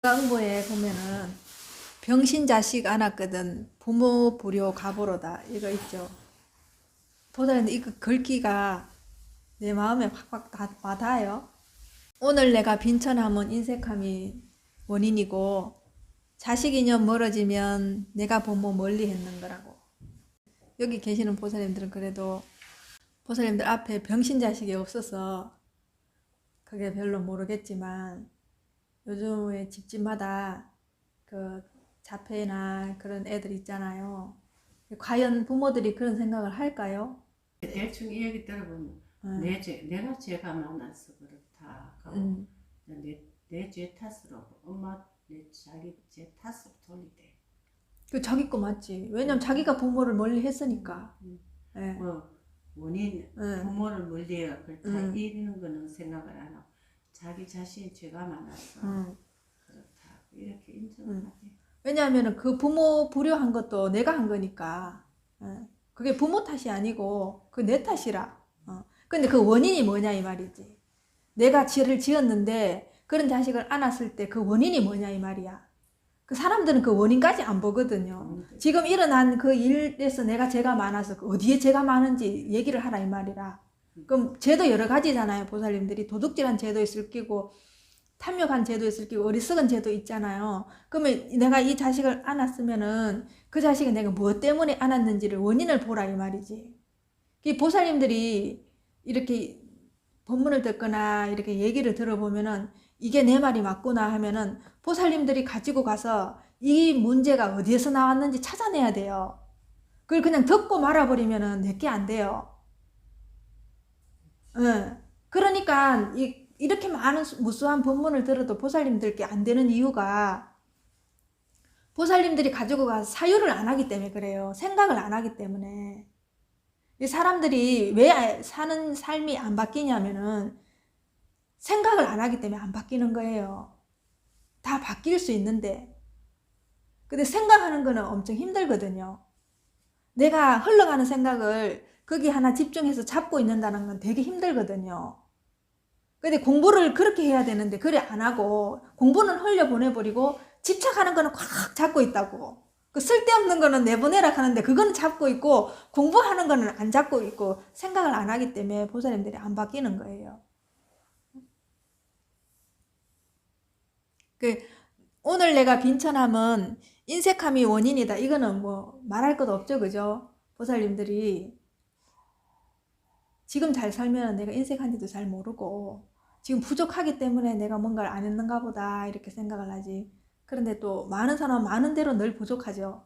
강보에 보면은 병신 자식 안았거든 부모 불효 가보로다 이거 있죠. 보다는 이거 글귀가 내 마음에 확확 다 와닿아요. 오늘 내가 빈천하면 인색함이 원인이고 자식 이념 멀어지면 내가 부모 멀리 했는 거라고. 여기 계시는 보살님들은 그래도 보살님들 앞에 병신 자식이 없어서 그게 별로 모르겠지만 요즘에 집집마다 그 자폐나 그런 애들 있잖아요. 과연 부모들이 그런 생각을 할까요? 대충 이야기 들어보면 음. 내 죄, 내가 죄가 많아서 그렇다 음. 내내 탓으로 엄마 내 자기 죄 탓으로 돌리대 그 자기 거 맞지. 왜냐면 자기가 부모를 멀리 했으니까. 음. 예. 뭐 원인 예. 부모를 멀리해 그렇다 음. 이런 거는 생각을 안 하고 자기 자신이 죄가 많아서 음. 그렇다 이렇게 인정을 하대 왜냐하면 그 부모 불효한 것도 내가 한 거니까. 예. 그게 부모 탓이 아니고 그 내 탓이라. 어. 근데 그 원인이 뭐냐 이 말이지. 내가 죄를 지었는데 그런 자식을 안았을 때 그 원인이 뭐냐 이 말이야. 그 사람들은 그 원인까지 안 보거든요. 음. 지금 일어난 그 일에서 내가 죄가 많아서 그 어디에 죄가 많은지 얘기를 하라 이 말이라. 그럼 죄도 여러 가지잖아요. 보살님들이 도둑질한 죄도 있을 끼고 탐욕한 죄도 있을 끼고 어리석은 죄도 있잖아요. 그러면 내가 이 자식을 안았으면은 그 자식이 내가 무엇 때문에 안았는지를 원인을 보라 이 말이지. 이 보살님들이 이렇게 본문을 듣거나 이렇게 얘기를 들어보면은 이게 내 말이 맞구나 하면은 보살님들이 가지고 가서 이 문제가 어디에서 나왔는지 찾아내야 돼요. 그걸 그냥 듣고 말아버리면은 내게 안 돼요. 응. 그러니까 이, 이렇게 많은 수- 무수한 본문을 들어도 보살님들께 안 되는 이유가 보살님들이 가지고 가서 사유를 안 하기 때문에 그래요. 생각을 안 하기 때문에. 이 사람들이 왜 사는 삶이 안 바뀌냐면은 생각을 안 하기 때문에 안 바뀌는 거예요. 다 바뀔 수 있는데. 근데 생각하는 거는 엄청 힘들거든요. 내가 흘러가는 생각을 거기 하나 집중해서 잡고 있는다는 건 되게 힘들거든요. 근데 공부를 그렇게 해야 되는데 그래 안 하고 공부는 흘려 보내버리고 집착하는 거는 꽉 잡고 있다고. 그 쓸데없는 거는 내보내라 하는데 그거는 잡고 있고 공부하는 거는 안 잡고 있고 생각을 안 하기 때문에 보살님들이 안 바뀌는 거예요. 그 오늘 내가 빈천함은 인색함이 원인이다. 이거는 뭐 말할 것 없죠, 그죠? 보살님들이 지금 잘 살면 내가 인색한지도 잘 모르고 지금 부족하기 때문에 내가 뭔가를 안 했는가 보다 이렇게 생각을 하지. 그런데 또 많은 사람은 많은 대로 늘 부족하죠.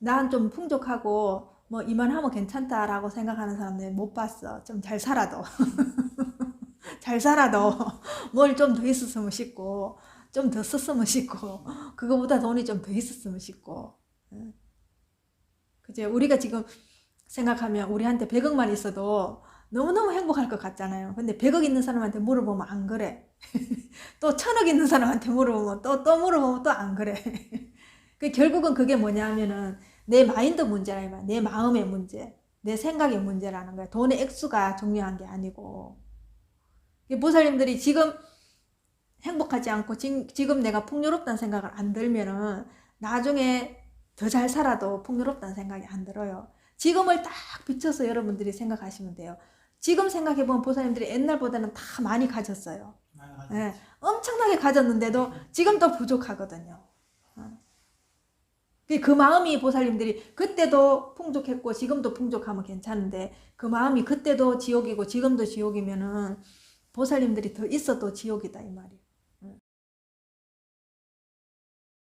난 좀 풍족하고 뭐 이만하면 괜찮다라고 생각하는 사람들 못 봤어. 좀 잘 살아도. 잘 살아도 뭘 좀 더 있었으면 싶고 좀 더 썼으면 싶고 그거보다 돈이 좀 더 있었으면 싶고 응. 그제 우리가 지금 생각하면 우리한테 100억만 있어도 너무너무 행복할 것 같잖아요. 근데 100억 있는 사람한테 물어보면 안 그래. 또 1000억 있는 사람한테 물어보면 또, 또 물어보면 또 안 그래. 그 결국은 그게 뭐냐면은 내 마인드 문제라, 이 말. 내 마음의 문제, 내 생각의 문제라는 거야. 돈의 액수가 중요한 게 아니고. 이 보살님들이 지금 행복하지 않고 지, 지금 내가 풍요롭다는 생각을 안 들면은 나중에 더 잘 살아도 풍요롭다는 생각이 안 들어요. 지금을 딱 비춰서 여러분들이 생각하시면 돼요. 지금 생각해보면 보살님들이 옛날보다는 다 많이 가졌어요. 예, 엄청나게 가졌는데도 지금 더 부족하거든요. 어. 그- 그 마음이 보살님들이 그때도 풍족했고 지금도 풍족하면 괜찮은데 그 마음이 그때도 지옥이고 지금도 지옥이면은 보살님들이 더 있어도 지옥이다 이 말이에요.